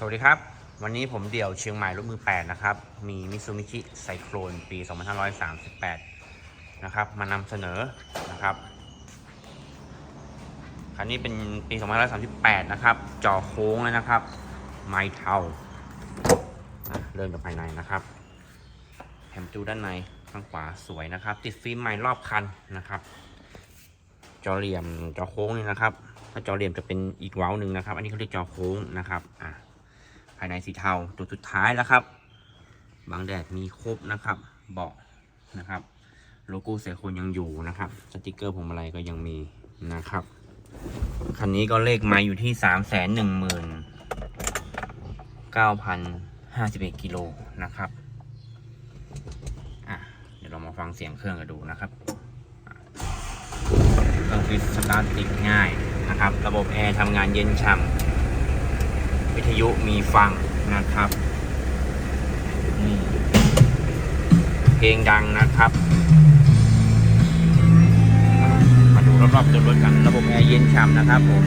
สวัสดีครับ วันนี้ผมเดี่ยวเชียงใหม่รถมือ 8 นะครับ มีมิซูมิชิไซโครนปี 2538 นะครับ มานำเสนอนะครับ คันนี้เป็นปี 2538 นะครับจอโค้งเลยนะครับ ไม้เทาเริ่มจากภายในนะครับแถมจูด้านในข้างขวาสวยนะครับ ติดฟิล์มใหม่รอบคันนะครับจอเหลี่ยมจอโค้งนี่นะครับ ถ้าจอเหลี่ยมจะเป็นอีกเว้าหนึ่งนะครับ อันนี้เขาเรียกจอโค้งนะครับ อะ ภายในสีเทาตัวสุดท้ายแล้วครับ บางแดดมีครบนะครับ เบาะนะครับ โลโก้เสียคนยังอยู่นะครับ สติกเกอร์พวงมาลัยก็ยังมีนะครับ คันนี้ก็เลขมาอยู่ที่สามแสนหนึ่งหมื่นเก้าพันห้าสิบเอ็ดกิโลนะครับอะเดี๋ยวเรามาฟังเสียงเครื่องกันดูนะครับเครื่องฟิตสตาร์ทติดง่ายนะครับ ระบบแอร์ทำงานเย็นฉ่ำ วิทยุมีฟังนะครับนี่เพลงดังนะครับมาดูรอบๆตัวรถกันระบบแอร์เย็นฉ่ำนะครับผม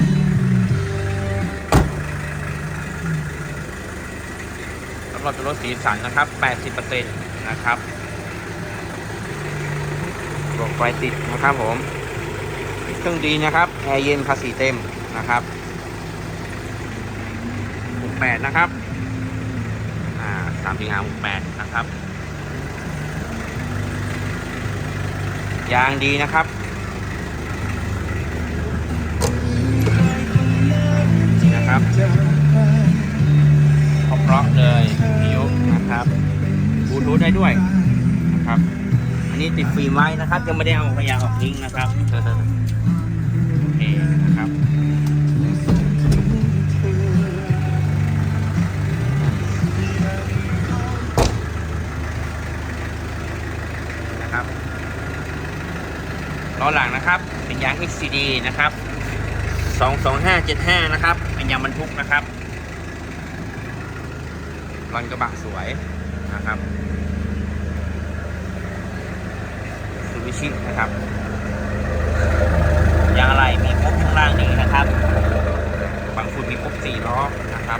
รอบๆตัวรถสีสันนะครับ 80%นะครับระบบไฟติดนะครับผมเครื่องดีนะครับแอร์เย็นภาษีเต็มนะครับ 68 นะครับ อ่าสามสิงหา68 นะครับ ยางดีนะครับนะครับเพราะเลยพิยุนะครับบลูทูธได้ด้วยนะครับ อันนี้ติดฟิล์มไว้นะครับ ยังไม่ได้เอาขยะออกทิ้งนะครับ ล้อหลังนะครับ เป็นยาง XCD นะครับ 22575 นะครับ เป็นยางบรรทุกนะครับรอนกระบะสวยนะครับซูบิชินะครับ ยางอะไรมีครบข้างล่างนี้นะครับ บางฝุ่นมีครบสี่ล้อนะครับ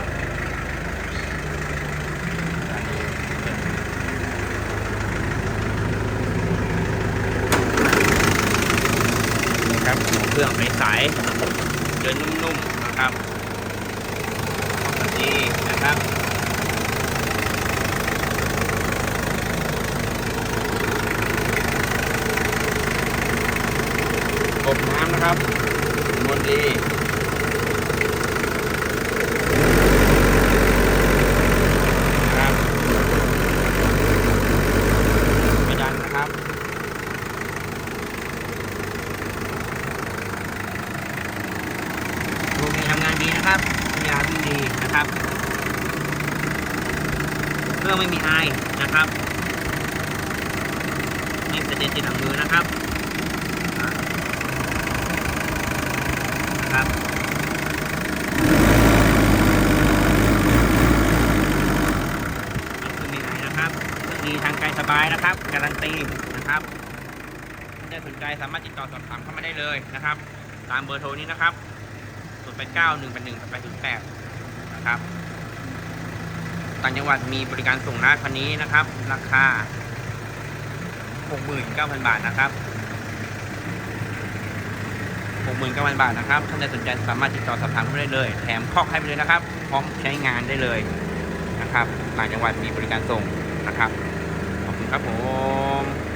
นะครับหัว เครื่องใสๆเดินนุ่มๆนะครับแบบนี้นะครับอบน้ำนะครับมวนดีนะครับไม่ดันนะครับ โรงเรียนทำงา นะครับยาวิ่งดีนะครับเครื่องไม่มีไอนะครับไม่เป็นเด็นติดหลังมือนะครับนะครับเครื่องมีไอนะครับเครื่องดีทางไกลสบายนะครับ การันตีนะครับถ้าสนใจสามารถติดต่อสอบถามเข้ามาได้เลยนะครับ ตามเบอร์โทรนี้นะครับ 0 8 9 1 8 1 8 8 8นะครับต่างจังหวัดมีบริการส่งนะคันนี้นะครับ ราคา69,000บาทนะครับ69,000บาทนะครับท่านใดสนใจสามารถติดต่อสอบถามเข้ามาได้เลย แถมคอกให้ไปเลยนะครับ พร้อมใช้งานได้เลยนะครับต่างจังหวัดมีบริการส่งนะครับ ขอบคุณครับผม